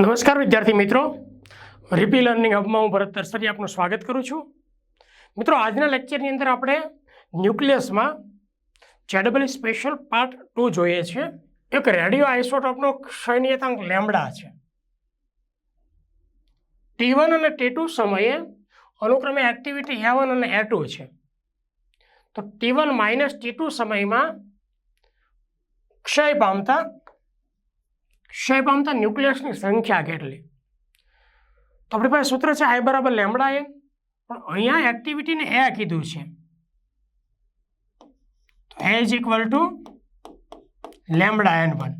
નમસ્કાર, વિદ્યાર્થી મિત્રો. રીપી લર્નિંગ હબમાં હું ભરત તરસરી આપનું સ્વાગત કરું છું. મિત્રો, આજના લેક્ચરની અંદર આપણે ન્યુક્લિયસમાં જેડબલ સ્પેશિયલ પાર્ટ ટુ જોઈએ છીએ એક રેડિયો આઇસોટોપનો ક્ષયનિયતાંક લેમડા છે. ટી વન અને ટી ટુ સમયે અનુક્રમે એક્ટિવિટી એ વન અને એ ટુ છે. તો T one minus T two સમયમાં ક્ષય પામતા ક્ષય પામતા ન્યુક્લિયસની સંખ્યા કેટલી? તો આપણી પાસે સૂત્ર છે આઈ બરાબર લેમડા એ પણ અહીંયા એક્ટિવિટીને એ કીધું છે. A is equal to lambda N one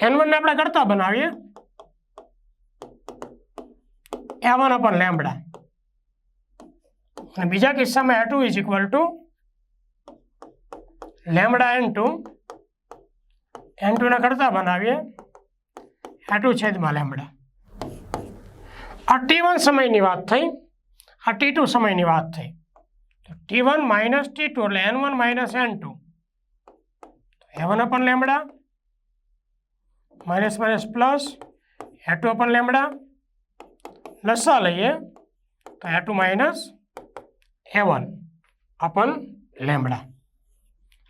N વનને આપણે કરતા બનાવીએ. એ વન અપન લેમડા અને બીજા કિસ્સામાં A two is equal to lambda N two N ટુના કરતા બનાવીએ. એ ટુ છેદમાં લેમડા. આ ટી વન સમયની વાત થઈ. આ ટી ટુ સમયની વાત થઈ. તો T one minus T two એટલે N one minus N two A one upon lambda. Minus minus plus A two upon lambda. લસા લઈએ. તો A two minus A one upon lambda.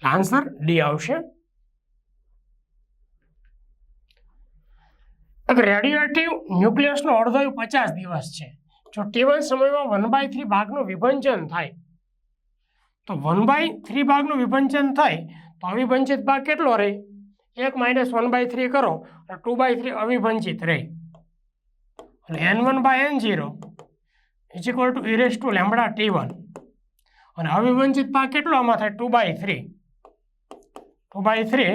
Answer D આવશે એક રેડિયોએક્ટિવ ન્યુક્લિયસનો અડધો પચાસ દિવસ છે, જો ટી વન સમયમાં વન બાય થ્રી ભાગનું વિભંજન થાય, તો વન બાય થ્રી ભાગનું વિભંજન થાય, તો અવિભંજિત ભાગ કેટલો રહે? એક માઇનસ વન બાય થ્રી કરો, અને ટુ બાય થ્રી અવિભંજિત રહે. અને N one by N zero is equal to e raise to lambda T one અને અવિભંજિત ભાગ કેટલો આમાં થાય? Two by three two by three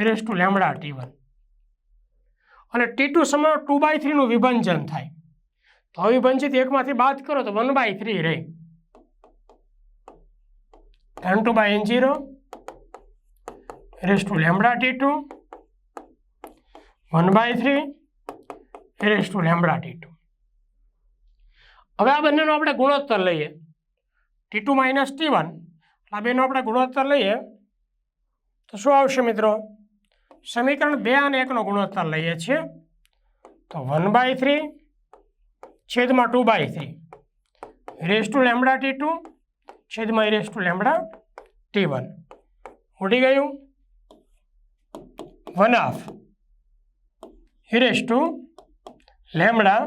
e raise to lambda T one અને ટી ટુ સમય ટુ બાય થ્રીનું વિભંજન થાય. તો અવિભંજિત એકમાંથી બાદ કરો તો વન બાય થ્રી રહે. N two by N zero raise to lambda T two one by three raise to lambda T two હવે આ બંનેનો આપણે ગુણોત્તર લઈએ. T two minus T one આ બેનો આપણે ગુણોત્તર લઈએ. તો શું આવશે મિત્રો? સમીકરણ બે અને એકનો ગુણોત્તર લઈએ છીએ. તો વન બાય થ્રી છેદમાં two by three. Raise to lambda T two છેદમાં raise to lambda T one. ઉડી ગયું. One half. Raise to lambda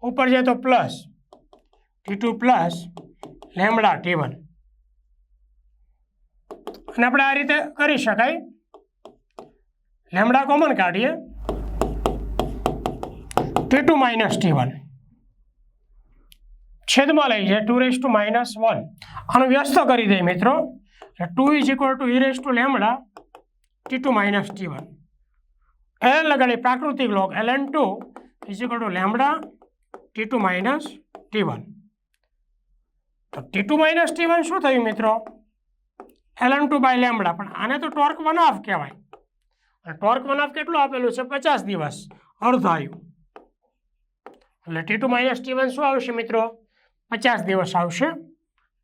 ઉપર જાય તો plus T two plus lambda T one. અને આપણે આ રીતે કરી શકાય. લેમડા કોમન કાઢીએ T two minus T one છેદમાં લઈ જાય two raise to minus one આનો વ્યસ્ત કરી દઈએ મિત્રો two is equal to E raise to lambda T two minus T one L લગાડી પ્રાકૃતિક log L N two is equal to lambda T two minus T one તો T two minus T one શું થયું મિત્રો L N two by lambda પણ આને તો torque one half કહેવાય ટોર્ક વન કેટલું આપેલું છે? પચાસ દિવસ. અર્ધાયુ એટલે T two minus T one શું આવશે મિત્રો? પચાસ દિવસ આવશે.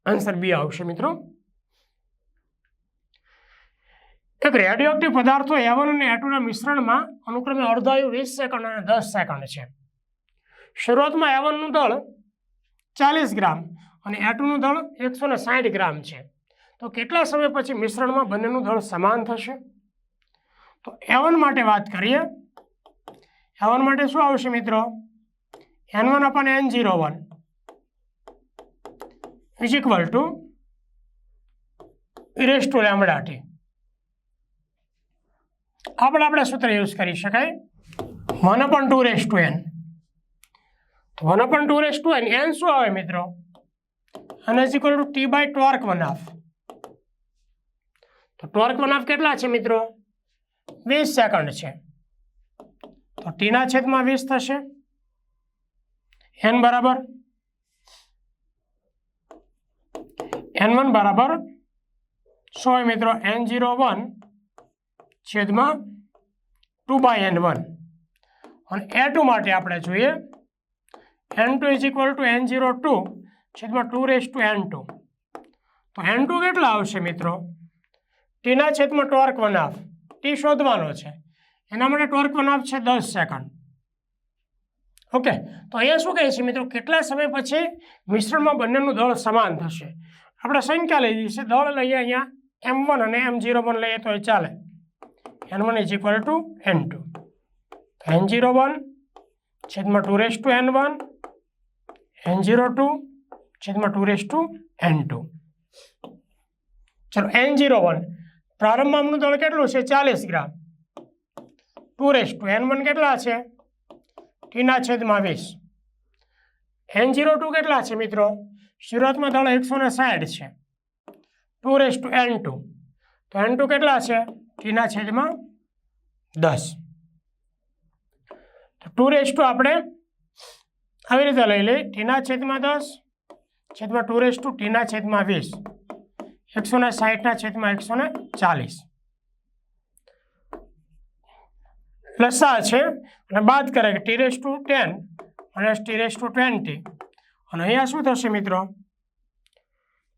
આન્સર બી આવશે મિત્રો. એક રેડિયોએક્ટિવ પદાર્થો એવન અને એટુના મિશ્રણમાં અનુક્રમે અર્ધાયુ વીસ સેકન્ડ અને દસ સેકન્ડ છે. શરૂઆતમાં એવનનું દળ ચાલીસ ગ્રામ અને એટુનું દળ એકસો ગ્રામ છે. તો કેટલા સમય પછી મિશ્રણમાં બંનેનું દળ સમાન થશે? તો એવન માટે વાત કરીએ. એવન માટે શું આવશે મિત્રો? N one upon N zero one is equal to E raise to lambda T આપણે આપણે સૂત્ર યુઝ કરી શકાય. One upon two raise to N one upon two raise to N N શું આવે મિત્રો? અને is equal to T by torque one half તો ટોર્ક વન હાફ કેટલા છે મિત્રો? વીસ સેકન્ડ છે. તો ટીના છેદમાં વીસ થશે. એન બરાબર? એન વન બરાબર? સો મિત્રો એન ઝીરો વન છેદમાં ટુ બાય એન વન. અને એ ટુ માટે આપણે જોઈએ. N two is equal to N zero two છેદમાં two raise to N two. તો એન ટુ કેટલા આવશે મિત્રો? ટીના છેદમાં ટોર્ક વન હાફ ટી શોધવાનો છે. એના માટે ટોર્ક બનાવ છે દસ સેકન્ડ ઓકે તો અહીંયા શું કહે છે મિત્રો? કેટલા સમય પછી મિશ્રણમાં બંનેનું દળ સમાન થશે? આપણે સંખ્યા લઈ લઈએ દળ લઈએ અહીંયા એમ વન અને એમ ઝીરો વન લઈએ તો એ ચાલે. N one is equal to N two N zero one છેદમાં two raise to N one N zero two છેદમાં two raise to N two ચલો એન ઝીરો વન પ્રારંભમાં દળ કેટલું છે? ચાલીસ gram. Two raise to. N one કેટલા છે? ટીના છેદમાં વીસ. એન જીરો ટુ કેટલા છે મિત્રો? શરૂઆતમાં દળ એકસો ને સાઠ છે. Two raise to N two. તો એન ટુ કેટલા છે? ટીના છેદમાં દસ. તો ટુ રેસ ટુ આપણે આવી રીતે લઈ લઈએ. ટીના છેદમાં દસ, છેદમાં ટુ રેસ ટુ, ટીના છેદમાં વીસ. એકસો ને છેદમાં એકસો ને ચાલીસ. લસા છે. અને બાદ કરે કે ટીરેસ ટુ ટેન અને ટીરેસ ટુ ટ્વેન્ટી. અને અહીંયા શું થશે મિત્રો?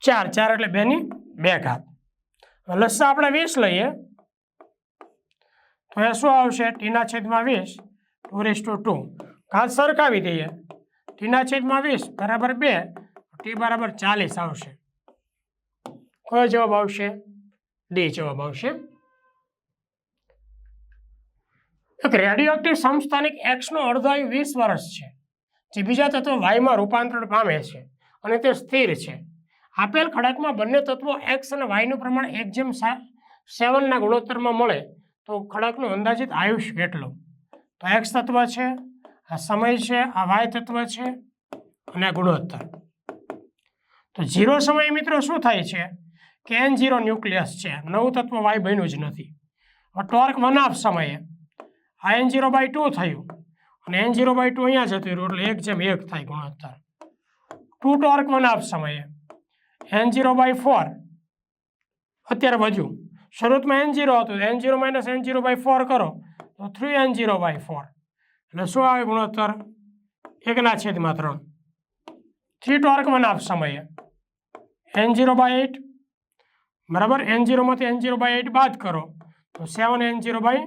ચાર ચાર એટલે બેની બે ઘાત. લસા આપણે વીસ લઈએ. તો એ શું આવશે? ટીના છેદમાં વીસ, ટુ રેસ ટુ ટુ. ઘાત સરખાવી દઈએ. ટીના છેદમાં વીસ બરાબર બે, ટી બરાબર ચાલીસ આવશે. કયો જવાબ આવશે? ડી જવાબ આવશે. એક રેડિયોએક્ટિવ સમસ્થાનિક એક્સનો અર્ધાયુ વીસ વર્ષ છે, જે બીજા તત્વ વાયમાં રૂપાંતરણ પામે છે અને તે સ્થિર છે. આપેલ ખડકમાં બંને તત્વો એક્સ અને વાયનું પ્રમાણ એક જેમ સેવનના ગુણોત્તરમાં મળે, તો ખડકનું અંદાજિત આયુષ્ય કેટલું? તો એક્સ તત્વ છે, આ સમય છે, આ વાય તત્વ છે અને ગુણોત્તર. તો ઝીરો સમય મિત્રો શું થાય છે? કે એન ઝીરો ન્યુક્લિયસ છે. નવું તત્વ વાય બન્યું જ નથી. ટોર્ક વન હાફ સમયે. આ એન ઝીરો બાય ટુ થયું. અને એન ઝીરો બાય ટુ અહીંયા જતું રહ્યું એટલે એક જેમ એક થાય ગુણોત્તર. ટુ ટોર્ક વન હાફ સમયે. એન ઝીરો બાય ફોર અત્યારે વધ્યું. શરૂઆતમાં એન ઝીરો હતું N zero minus N zero by four કરો, તો three N zero by four એટલે શું આવે ગુણોત્તર? એકના છેદમાં ત્રણ. થ્રી ટોર્ક વન હાફ સમયે. એન ઝીરો બાય એટ બરાબર? એન ઝીરોમાંથી એન ઝીરો બાય એટ બાદ કરો. તો seven N zero by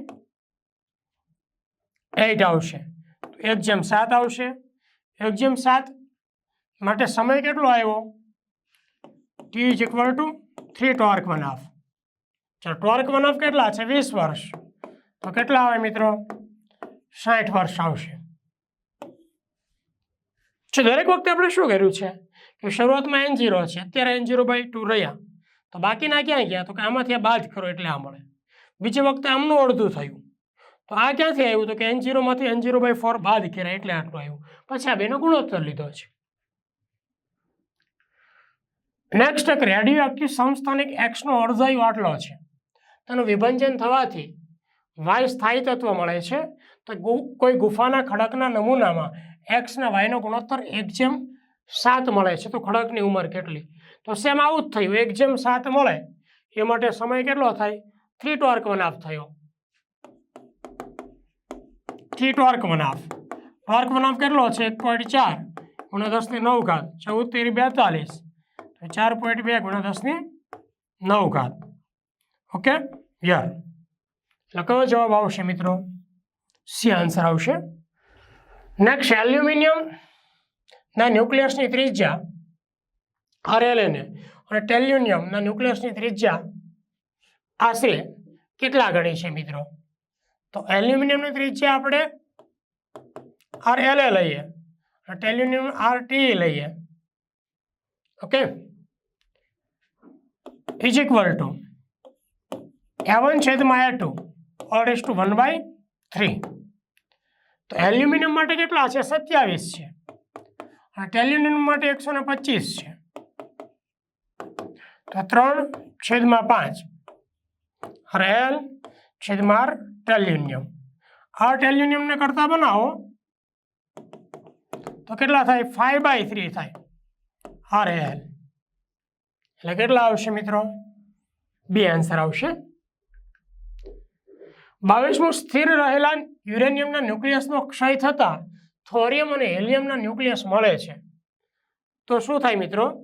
eight આવશે. તો એક જેમ સાત આવશે. એક જેમ સાત માટે સમય કેટલો આવ્યો? T is equal to three torque one half ચાલો ટોર્ક વન હાફ કેટલા છે? વીસ વર્ષ. તો કેટલા આવે મિત્રો? સાઠ વર્ષ આવશે. દરેક વખતે આપણે શું કર્યું છે? કે શરૂઆતમાં એન ઝીરો છે. અત્યારે એન ઝીરો બાય ટુ રહ્યા. તો બાકીના ક્યાં ગયા? તો કે આમાંથી આ બાદ કરો એટલે આ મળે. બીજી વખતે આમનું અડધું થયું. તો આ ક્યાંથી આવ્યું? તો કે એન જીરોમાંથી એન જીરો બાય ફોર બાદ કર્યા એટલે આટલું આવ્યું. પછી આ બેનો ગુણોત્તર લીધો છે. નેક્સ્ટ એક રેડિયો એક્ટિવ સંસ્થાનિક એક્સનો અડધાયો આટલો છે. તેનું વિભંજન થવાથી વાય સ્થાયી તત્વ મળે છે. તો કોઈ ગુફાના ખડકના નમૂનામાં એક્સના વાયનો ગુણોત્તર એક જેમ સાત મળે છે. તો ખડકની ઉંમર કેટલી? તો સેમ આવું જ થયું? એક જેમ સાત મળે, એ માટે સમય કેટલો થાય? થ્રી ટોર્ક વન હાફ થયો. Three torque one half torque one half કેટલો છે? એક પોઈન્ટ ચાર ગુણ્યા દસની નવ ઘાત. ચૌદ તેર બેતાલીસ. ચાર પોઈન્ટ બે ગુણ્યા દસની નવ ઘાત. ઓકે યર એટલે કયો જવાબ આવશે મિત્રો? સી આન્સર આવશે. નેક્સ્ટ એલ્યુમિનિયમ ના ન્યુક્લિયસની ત્રિજ્યા. આરએલએને અને ટેલ્યુનિયમના ન્યુક્લિયસની ત્રિજ્યા આશરે કેટલા ગણી છે મિત્રો? તો એલ્યુમિનિયમની ત્રિજ્યા આપણે આર એ લઈએ અને ટેલ્યુનિયમ આર ટી લઈએ. Okay? Is equal to A one છેદમાં A two or is to one by three. તો એલ્યુમિનિયમ માટે કેટલા છે? સત્યાવીસ છે. અને ટેલ્યુનિયમ માટે એકસો ને પચીસ છે. ત્રણ છેદમાં પાંચ. રેલ છેદમાં આર ટેલ્યુનિયમ આ ટેલ્યુનિયમને કરતા બનાવો. તો કેટલા થાય? ફાઈવ બાય થ્રી થાય. આર એલ એટલે કેટલા આવશે મિત્રો? બે આન્સર આવશે. બાવીસમું સ્થિર રહેલા યુરેનિયમના ન્યુક્લિયસનો ક્ષય થતાં થોરિયમ અને હેલિયમના ન્યુક્લિયસ મળે છે. તો શું થાય મિત્રો?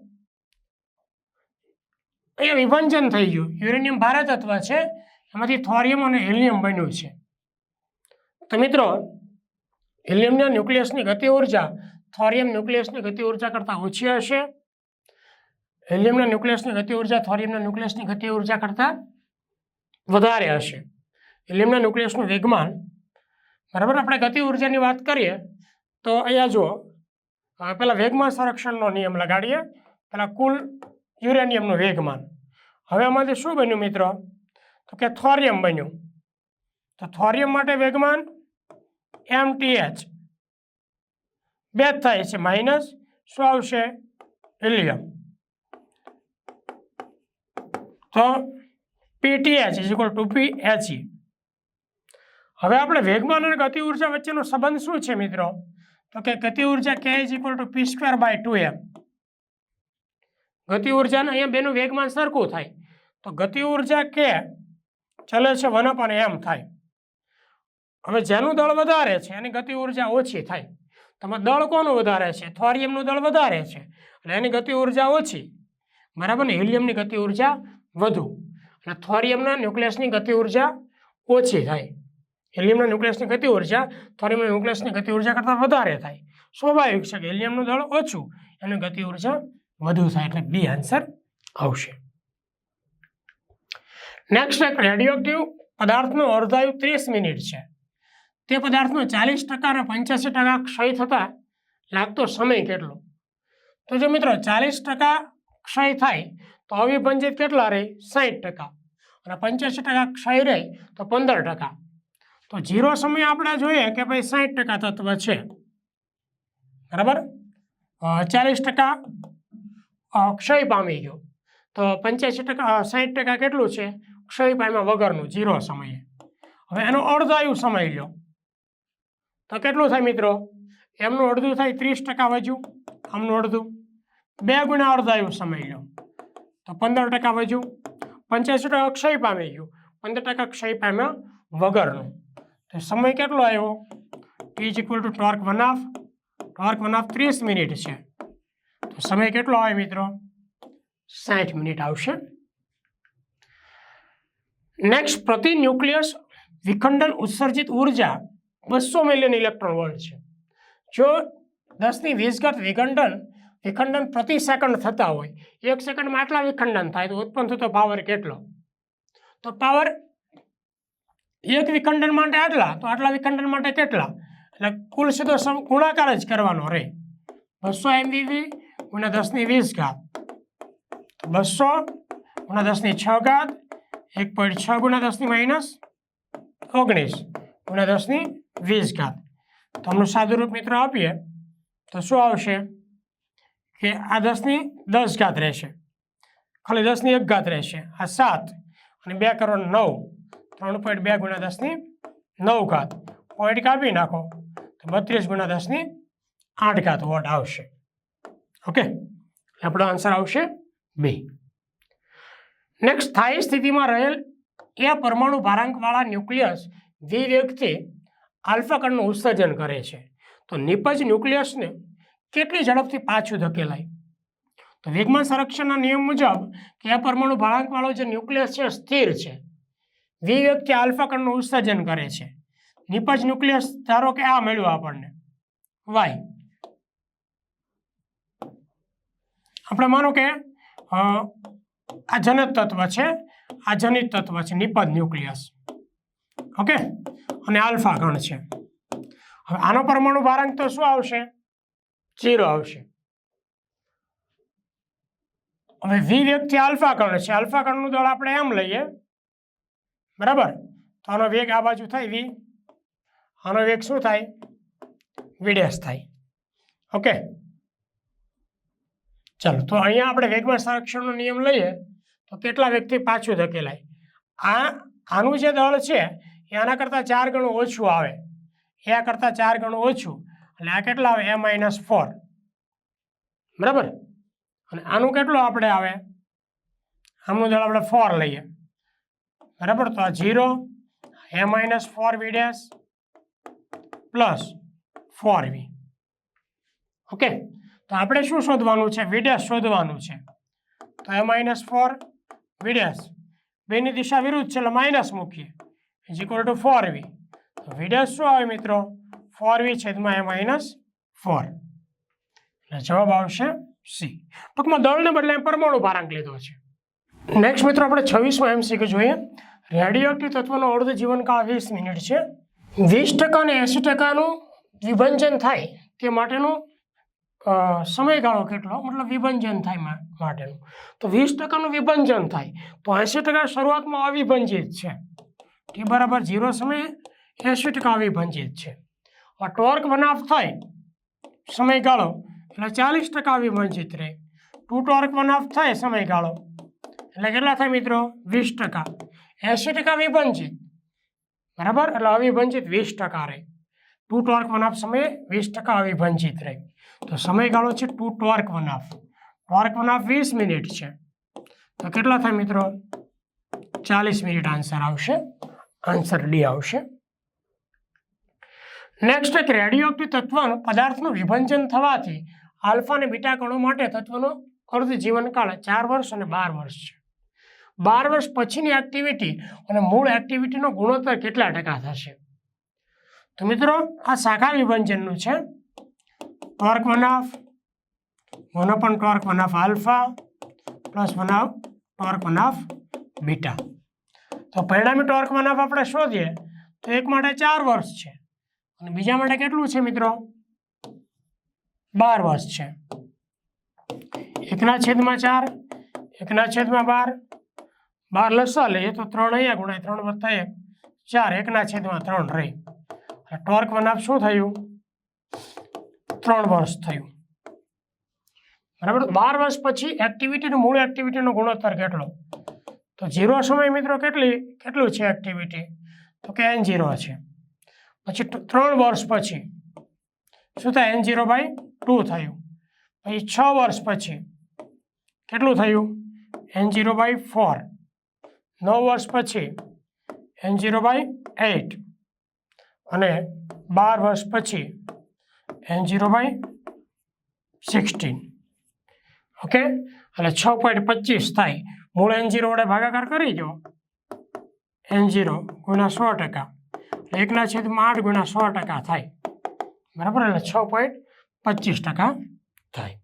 અહીંયા વિભંજન થઈ ગયું. યુરેનિયમ ભારે તત્વ છે, એમાંથી થોરિયમ અને હેલિયમ બન્યું છે. તો મિત્રો, હિલિયમના ન્યુક્લિયસની ગતિ ઊર્જા થોરિયમ ન્યુક્લિયસની ગતિ ઊર્જા કરતાં ઓછી હશે. હિલિયમના ન્યુક્લિયસની ગતિ ઊર્જા થોરિયમના ન્યુક્લિયસની ગતિ ઊર્જા કરતાં વધારે હશે. હિલિયમના ન્યુક્લિયસનું વેગમાન, બરાબર? આપણે ગતિ ઉર્જાની વાત કરીએ, તો અહીંયા જુઓ. પહેલા વેગમાન સંરક્ષણનો નિયમ લગાડીએ. પહેલાં કુલ યુરેનિયમનું વેગમાન. હવે આમાંથી શું બન્યું મિત્રો? તો કે થોરિયમ બન્યું. તો થોરિયમ માટે વેગમાન એમ ટી એચ બે થાય છે, માઇનસ શું આવશે? હિલિયમ. તો PTH is equal to P HE હવે આપણે વેગમાન અને ગતિ ઊર્જા વચ્ચેનો સંબંધ શું છે મિત્રો? તો કે ગતિ ઊર્જા કે is equal to P square by two M. ગતિ ઉર્જાના અહીંયા બેનું વેગમાન સરખું થાય. તો ગતિ ઊર્જા કે ચલે છે વન અપન એમ થાય. હવે જેનું દળ વધારે છે એની ગતિ ઊર્જા ઓછી થાય. તમે દળ કોનું વધારે છે? થોરિયમનું દળ વધારે છે. એટલે એની ગતિ ઊર્જા ઓછી. બરાબર ને? હિલિયમની ગતિ ઊર્જા વધુ. અને થોરિયમના ન્યુક્લિયસની ગતિ ઊર્જા ઓછી થાય. હિલિયમના ન્યુક્લિયસની ગતિ ઊર્જા થોરિયમના ન્યુક્લિયસની ગતિ ઊર્જા કરતાં વધારે થાય. સ્વાભાવિક છે કે હિલિયમનું દળ ઓછું, એની ગતિ ઊર્જા વધુ થાય એટલે બી આન્સર આવશે. નેક્સ્ટ એક રેડિયોક્ટિવ પદાર્થનો અર્ધાયુ ત્રીસ મિનિટ છે. તે પદાર્થનો ચાલીસ ટકા અને પંચ્યાસી ટકા ક્ષય થતાં લાગતો સમય કેટલો? તો જો મિત્રો ચાલીસ ટકા ક્ષય થાય તો અવિભંજિત કેટલા રહે? સાઠ ટકા. અને પંચ્યાસી ટકા ક્ષય રહે તો પંદર ટકા. તો ઝીરો સમય આપણે જોઈએ કે ભાઈ સાઠ ટકા તત્વ છે. બરાબર? ચાલીસ ટકા ક્ષય પામી ગયો. તો પંચ્યાસી ટકા સાઠ ટકા કેટલું છે? ક્ષય પામ્યા વગરનું, ઝીરો સમયે. હવે એનો અડધો આયુ સમય લ્યો. તો કેટલું થાય મિત્રો? એમનું અડધું થાય ત્રીસ ટકા વધ્યું. આમનું અડધું. બે ગુણ્યા અડધાયુ સમય લ્યો. તો પંદર ટકા વધ્યું. પંચ્યાસી ટકા ક્ષય પામી ગયું. પંદર ટકા ક્ષય પામ્યા વગરનું. તો સમય કેટલો આવ્યો T is equal to torque one half torque one half ત્રીસ મિનિટ છે. સમય કેટલો આવે મિત્રો? સાઠ મિનિટ આવશે. નેક્સ્ટ પ્રતિ ન્યુક્લિયસ વિખંડન ઉત્સર્જિત ઊર્જા બસો મિલિયન ઇલેક્ટ્રોન વોલ્ટ છે. જો દસની વીસ ઘાત વિખંડન વિખંડન પ્રતિ સેકન્ડ થતા હોય, એક સેકન્ડમાં આટલા વિખંડન થાય, તો ઉત્પન્ન થતો પાવર કેટલો? તો પાવર એક વિખંડન માટે આટલા, તો આટલા વિખંડન માટે કેટલા? એટલે કુલ સીધો ગુણાકાર જ કરવાનો રહે બસો એમવીવી ગુણ્યા દસની વીસ ઘાત બસો ગુણ્યા દસની છ ઘાત એક પોઈન્ટ છ ગુણ્યા દસની માઇનસ ઓગણીસ ગુણ્યા દસની વીસ ઘાત તો આમનું સાદુરૂપ મિત્રો આપીએ તો શું આવશે કે આ દસની દસ ઘાત રહેશે ખાલી દસની એક ઘાત રહેશે આ સાત અને બે કરોડ નવ ત્રણ પોઈન્ટ બે ગુણ્યા દસની નવ ઘાત પોઈન્ટ કાપી નાખો તો બત્રીસ ગુણ્યા દસની આઠ ઘાત વોટ આવશે ઓકે આપણો આન્સર આવશે બે. નેક્સ્ટ સ્થાયી સ્થિતિમાં રહેલ એ પરમાણુ ભારાંકવાળા ન્યુક્લિયસ દ્વિવ્યક્તિ આલ્ફા કણનું ઉત્સર્જન કરે છે. તો નિપજ ન્યુક્લિયસને કેટલી ઝડપથી પાછું ધકેલાય? તો વેગમાન સંરક્ષણના નિયમ મુજબ કે આ પરમાણુ ભારાંકવાળો જે ન્યુક્લિયસ છે સ્થિર છે. દ્વિવ્યક્તિ આલ્ફા કણનું ઉત્સર્જન કરે છે. નિપજ ન્યુક્લિયસ ધારો કે આ મળ્યું આપણને. વાય આપણે માનો કે આ જનક તત્વ છે, આ જનિત તત્વ છે નિપજ ન્યુક્લિયસ. ઓકે? અને આલ્ફા ગણ છે. હવે આનો પરમાણુ ભારાંક તો શું આવશે? ચીરો આવશે. હવે વી વેગથી આલ્ફા કણ છે. આલ્ફા કણનું દળ આપણે એમ લઈએ. બરાબર? તો આનો વેગ આ બાજુ થાય વી. આનો વેગ શું થાય? વિડેસ થાય. ઓકે? ચાલો, તો અહીંયા આપણે વેગમાં સંરક્ષણનો નિયમ લઈએ, તો કેટલા વ્યક્તિ પાછું ધકેલાય. આ, આનું જે દળ છે, એ આના કરતાં ચાર ગણું ઓછું આવે. એ આ કરતાં ચાર ગણું ઓછું એટલે આ કેટલા આવે? એ માઇનસ ફોર બરાબર? અને આનું કેટલું આપણે આવે? આમનું દળ આપણે ફોર લઈએ. બરાબર? તો આ zero A minus four V dash plus four V okay તો આપણે શું શોધવાનું છે? વિડેશ શોધવાનું છે. તો એ માઇનસ ફોર વિડેશ. બેની દિશા વિરુદ્ધ છે, એટલે માઇનસ મૂકીએ. Is equal to four V તો વીડસ શું આવે મિત્રો? ફોર વી છેદમાં એ માઇનસ ફોર એટલે જવાબ આવશે સી ટૂંકમાં દળને બદલે પરમાણુ ભારાંક લીધો છે. નેક્સ્ટ મિત્રો આપણે છવ્વીસમાં એમ એમસીક્યુ જોઈએ. રેડિયોએક્ટિવ તત્વનો અર્ધ જીવનકાળ વીસ મિનિટ છે. વીસ ટકા અને એંસી ટકાનું વિભંજન થાય તે માટેનો સમયગાળો કેટલો? મતલબ વિભંજન થાય માટેનું. તો વીસ ટકાનું વિભંજન થાય. તો એંસી ટકા શરૂઆતમાં અવિભંજિત છે. ટી બરાબર ઝીરો સમયે એંસી ટકા અવિભંજિત છે. આ ટોર્ક બનાવ થાય સમયગાળો, એટલે ચાલીસ ટકા અવિભંજિત રહે. ટુ ટોર્ક બનાવ થાય સમયગાળો, એટલે કેટલા થાય મિત્રો? વીસ ટકા. એંસી ટકા વિભંજિત બરાબર? એટલે અવિભંજિત વીસ ટકા રહે. ટુ ટોર્ક વનાફ સમયે વીસ ટકા અવિભંજિત રહે. તો સમયગાળો છે two torque one half torque one half વીસ મિનિટ છે. તો કેટલા થાય મિત્રો? ચાલીસ મિનિટ આન્સર આવશે. આન્સર ડી આવશે. નેક્સ્ટ એક રેડિયોક્ટિવ તત્વનું પદાર્થનું વિભંજન થવાથી આલ્ફા અને બીટા કણો માટે તત્વનો અર્ધ જીવનકાળ ચાર વર્ષ અને બાર વર્ષ છે. બાર વર્ષ પછીની એક્ટિવિટી અને મૂળ એક્ટિવિટીનો ગુણોત્તર કેટલા ટકા થશે? તો મિત્રો, આ શાખા વિભાજનનું છે. Torque one upon torque one half alpha plus one half torque one half beta તો પરિણામી ટોર્ક વનાફ આપણે શોધીએ તો એક માટે ચાર વર્ષ છે. અને બીજા માટે કેટલું છે મિત્રો? બાર વર્ષ છે. એકના છેદમાં ચાર, એકના છેદમાં બાર. બાર લસા લઈએ તો ત્રણ અહીંયા ગુણાય ત્રણ વત્તા એક. ચાર એકના છેદમાં ત્રણ રહી. એટલે ટોર્ક વનાફ શું થયું? ત્રણ વર્ષ થયું. બરાબર? બાર વર્ષ પછી એક્ટિવિટીનું મૂળ એક્ટિવિટીનો ગુણોત્તર કેટલો? તો ઝીરો સમય મિત્રો કેટલી? કેટલું છે એક્ટિવિટી તો કે એન ઝીરો છે. પછી ત્રણ વર્ષ પછી. શું થાય? એન ઝીરો બાય ટુ થયું. પછી છ વર્ષ પછી. કેટલું થયું? એન ઝીરો બાય ફોર નવ વર્ષ પછી એન ઝીરો બાય એટ અને બાર વર્ષ પછી N zero by sixteen okay એટલે છ પોઈન્ટ પચીસ થાય. મૂળ એન ઝીરો વડે ભાગાકાર કરી દો. એન ઝીરો ગુણ્યા સો ટકા. એકના છેદમાં આઠ ગુણ્યા સો ટકા થાય. બરાબર? એટલે છ પોઈન્ટ પચીસ ટકા થાય.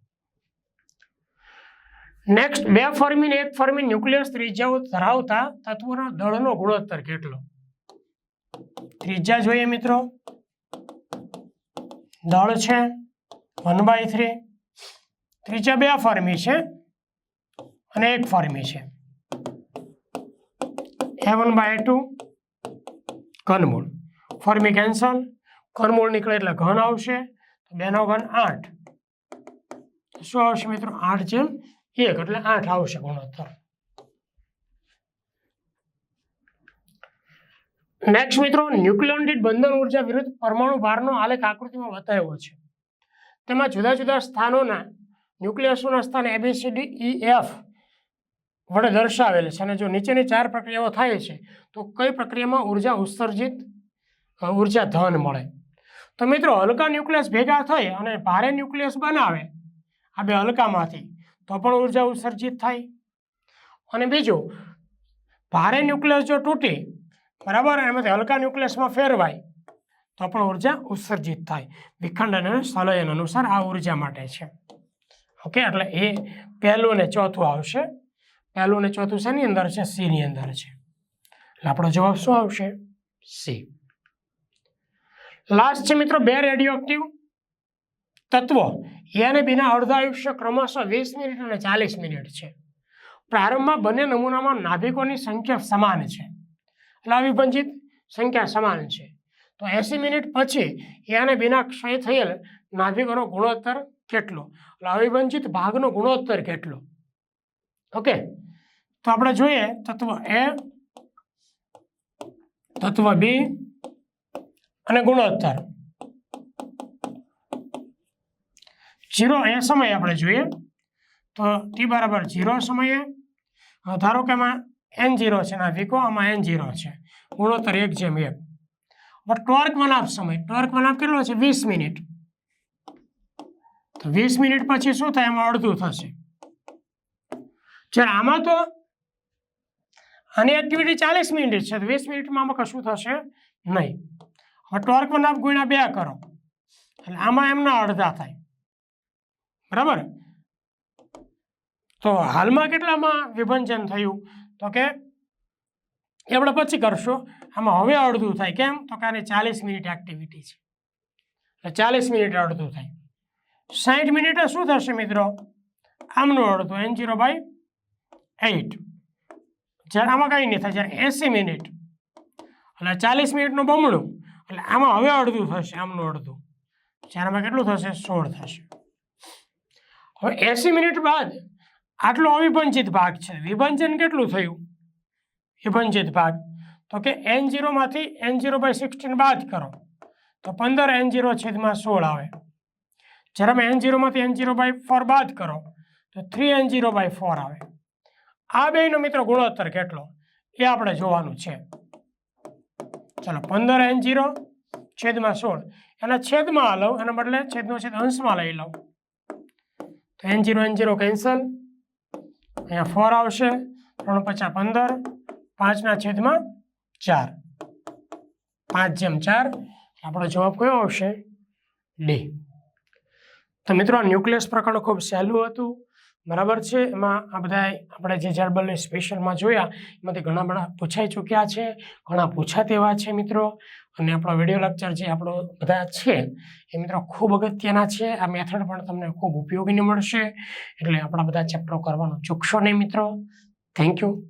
નેક્સ્ટ બે ફર્મીન એક ફર્મીન ન્યુક્લિયસ ત્રિજ્યાઓ ધરાવતા તત્વોના દળનો ગુણોત્તર કેટલો? ત્રિજ્યા જોઈએ મિત્રો. દળ છે. One by three. ત્રિજ્યા બે ફર્મી છે. અને એક ફર્મી છે. એ one by two. ઘનમૂળ. Fermi cancel. ઘનમૂળ નીકળે એટલે ઘન આવશે. બેનો ઘન આઠ. શું આવશે મિત્રો? આઠ જેમ એક. એટલે આઠ આવશે ગુણોત્તર. નેક્સ્ટ મિત્રો ન્યુક્લિયોન બંધન ઊર્જા વિરુદ્ધ પરમાણુ ભારનો આલેખ આકૃતિમાં બતાવ્યો છે. તેમાં જુદા જુદા સ્થાનોના ન્યુક્લિયસોના સ્થાન એબીસીડી ઈ એફ વડે દર્શાવેલ છે અને જો નીચેની ચાર પ્રક્રિયાઓ થાય છે, તો કઈ પ્રક્રિયામાં ઊર્જા ઉત્સર્જિત ઊર્જા ધન મળે? તો મિત્રો, હલકા ન્યુક્લિયસ ભેગા થઈ અને ભારે ન્યુક્લિયસ બનાવે આ બે હલકામાંથી, તો પણ ઊર્જા ઉત્સર્જિત થાય. અને બીજું, ભારે ન્યુક્લિયસ જો તૂટી બરાબર? એમાંથી હલકા ન્યુક્લિયસમાં ફેરવાય. તો પણ ઊર્જા ઉત્સર્જિત થાય. વિખંડન અને સલયન અનુસાર આ ઊર્જા માટે છે. ઓકે? એટલે એ પહેલું ને ચોથું આવશે. પહેલું ને ચોથું શેની અંદર છે? સીની અંદર છે. એટલે આપણો જવાબ શું આવશે? સી. લાસ્ટ છે મિત્રો, બે રેડિયો એક્ટિવ તત્વો. એને બીના અર્ધ આયુષ્ય ક્રમશઃ વીસ મિનિટ અને ચાલીસ મિનિટ છે. પ્રારંભમાં બંને નમૂનામાં નાભિકોની સંખ્યા સમાન છે. એટલે અવિભંજિત સંખ્યા સમાન છે. તો એંસી મિનિટ પછી અને બિના ક્ષય થયેલ નાભિકોનો ગુણોત્તર કેટલો? એટલે અવિભંજિત ભાગનો ગુણોત્તર કેટલો? ઓકે? તો આપણે જોઈએ તત્વ એ, તત્વ બી અને ગુણોત્તર. જીરો એ સમયે આપણે જોઈએ. તો ટી બરાબર જીરો સમયે. ધારો કે આમાં એન જીરો છે ના વિકો આમાં એન જીરો છે. ગુણોત્તર એક જેમ એક. ટોર્ક વનાપ સમય. ટોર્ક વનાપ કેટલો છે? વીસ મિનિટ. તો વીસ મિનિટ પછી શું થાય? એમાં અડધું થશે. આમાં તો આની એક્ટિવિટી ચાલીસ મિનિટ છે. તો વીસ મિનિટમાં આમાં કશું થશે નહીં. હવે ટોર્ક હાફ ગુણ્યા બે કરો. એટલે આમાં એમના અડધા થાય. બરાબર? તો હાલમાં કેટલામાં વિભંજન થયું? તો કે એ આપણે પછી કરશું. આમાં હવે અડધું થાય કેમ તો કે આને ચાલીસ મિનિટ એક્ટિવિટી છે. એટલે ચાલીસ મિનિટ અડધું થાય. સાઠ મિનિટે શું થશે મિત્રો? આમનું અડધું, એન જીરો બાય એઇટ જ્યારે આમાં કંઈ નહીં થાય, જ્યારે એંસી મિનિટ. એટલે ચાલીસ મિનિટનું બમણું. એટલે આમાં હવે અડધું થશે, આમનું અડધું. જ્યારે આમાં કેટલું થશે? સોળ થશે. હવે એંસી મિનિટ બાદ આટલો અવિભંજિત ભાગ છે. વિભંજન કેટલું થયું? વિભંજિત ભાગ. તો કે એન જીરોમાંથી એન જીરો બાય સિક્સટીન બાદ કરો. તો પંદર એન જીરો છેદમાં સોળ આવે. જ્યારે અમે એન જીરોમાંથી એન જીરો બાય ફોર બાદ કરો, તો three N zero by four આવે. આ બેનો મિત્રો ગુણોત્તર કેટલો? એ આપણે જોવાનું છે. ચલો, પંદર એન જીરો છેદમાં સોળ. એના છેદમાં લઉં એના બદલે છેદનો છેદ અંશમાં લઈ લઉં તો N zero N zero cancel અહીંયા ફોર આવશે, ત્રણ પચાસ પંદર, પાંચના છેદમાં ચાર. પાંચ જેમ ચાર, આપણો જવાબ કયો આવશે? ડી. તો મિત્રો ન્યુક્લિયસ પ્રકરણ ખૂબ સહેલું હતું. બરાબર છે? એમાં આ બધા આપણે જે જર્બલને સ્પેશિયલમાં જોયા, એમાંથી ઘણા બધા પૂછાઈ ચૂક્યા છે, ઘણા પૂછા તેવા છે મિત્રો. અને આપણો વીડિયો લેક્ચર જે આપણો બધા છે, એ મિત્રો ખૂબ અગત્યના છે. આ મેથડ પણ તમને ખૂબ ઉપયોગી મળશે. એટલે આપણા બધા ચેપ્ટરો કરવાનું ચૂકશો નહીં મિત્રો. Thank you